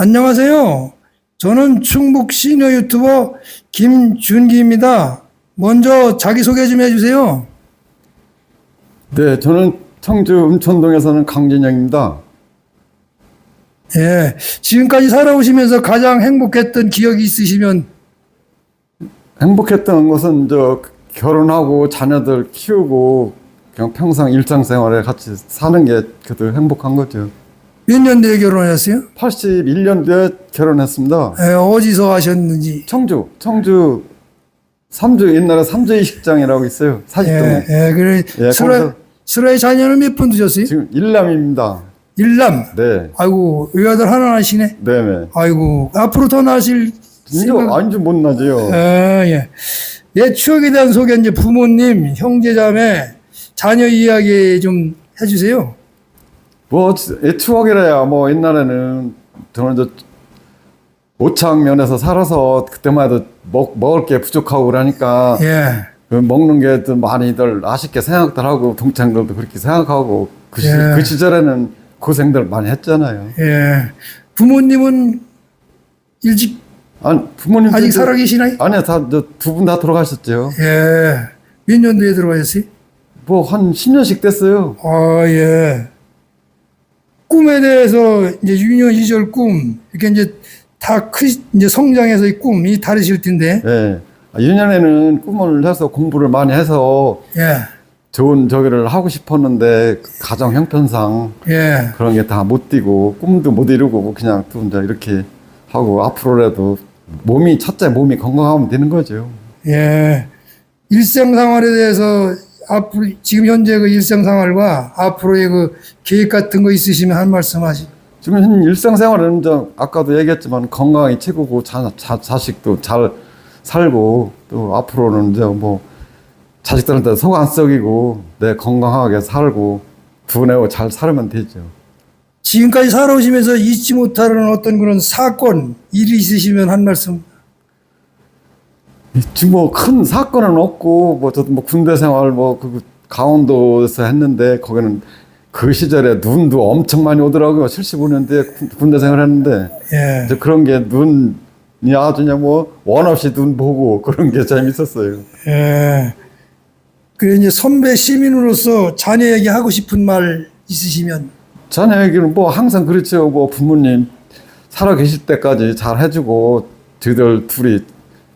안녕하세요. 저는 충북 시니어 유튜버 김준기입니다. 먼저 자기소개 좀 해주세요. 네, 저는 청주 음천동에 사는 강진영입니다. 예, 지금까지 살아오시면서 가장 행복했던 기억이 있으시면, 행복했던 것은 저 결혼하고 자녀들 키우고 그냥 평생 일상생활에 같이 사는 게 그래도 행복한 거죠. 몇 년도에 결혼하셨어요? 81년도에 결혼했습니다. 예, 어디서 하셨는지. 청주, 청주 삼주 옛날에 삼주의 식장이라고 있어요. 예, 예, 그래. 예, 거기서- 슬라의 자녀는 몇 분 두셨어요? 지금 일남입니다. 일남. 네, 아이고, 의아들 하나 하시네. 네, 네. 아이고, 앞으로 더 나실 생각- 완전 못 나죠. 아, 예. 옛 추억에 대한 소개 이제 부모님, 형제자매, 자녀 이야기 좀 해주세요. 뭐 예, 추억이라야 뭐 옛날에는 저는 저 오창면에서 살아서 그때만 해도 먹, 먹을 게 부족하고 그러니까 예. 그 먹는 게 좀 많이들 아쉽게 생각들 하고 동창들도 그렇게 생각하고 그, 시, 예. 그 시절에는 고생들 많이 했잖아요. 예. 부모님은 일찍 아니 부모님 아직 살아 계시나요? 아니요 다두 분 다 돌아가셨죠. 예. 몇 년도에 들어가셨어요? 뭐 한 10년씩 됐어요. 아, 예. 꿈에 대해서 이제 유년 시절 꿈, 이렇게 이제 다 크, 이제 성장해서의 꿈이 다르실 텐데, 예. 아, 유년에는 꿈을 해서 공부를 많이 해서 예. 좋은 저기를 하고 싶었는데 가정 형편상 예. 그런 게 다 못 뛰고 꿈도 못 이루고 뭐 그냥 또 이제 이렇게 하고 앞으로라도 몸이 첫째 몸이 건강하면 되는 거죠. 예. 일상생활에 대해서 앞으로 지금 현재 그 일상생활과 앞으로의 그 계획 같은 거 있으시면 한 말씀 하시. 지금 현 일상생활은 이제 아까도 얘기했지만 건강이 최고고 자, 자, 자식도 잘 살고 또 앞으로는 이제 뭐 자식들한테 속 안 썩이고 내 건강하게 살고 두뇌고 잘 살면 되죠. 지금까지 살아오시면서 잊지 못하는 어떤 그런 사건, 일이 있으시면 한 말씀. 지금 뭐큰 사건은 없고 뭐 저도 뭐 군대 생활 뭐 그 강원도에서 했는데 거기는 그 시절에 눈도 엄청 많이 오더라고요. 75년대에 군대 생활했는데 예. 이제 그런 게 눈이 아주 그냥 뭐원 없이 눈 보고 그런 게 재밌었어요. 예. 그래 이제 선배 시민으로서 자녀에게 하고 싶은 말 있으시면 자녀 얘기는 뭐 항상 그렇죠. 뭐 부모님 살아 계실 때까지 잘 해주고 저희들 둘이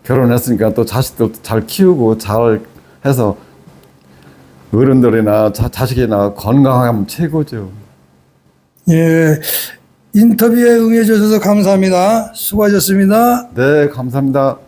결혼했으니까 또 자식들 잘 키우고 잘 해서 어른들이나 자, 자식이나 건강하면 최고죠. 예. 인터뷰에 응해 주셔서 감사합니다. 수고하셨습니다. 네, 감사합니다.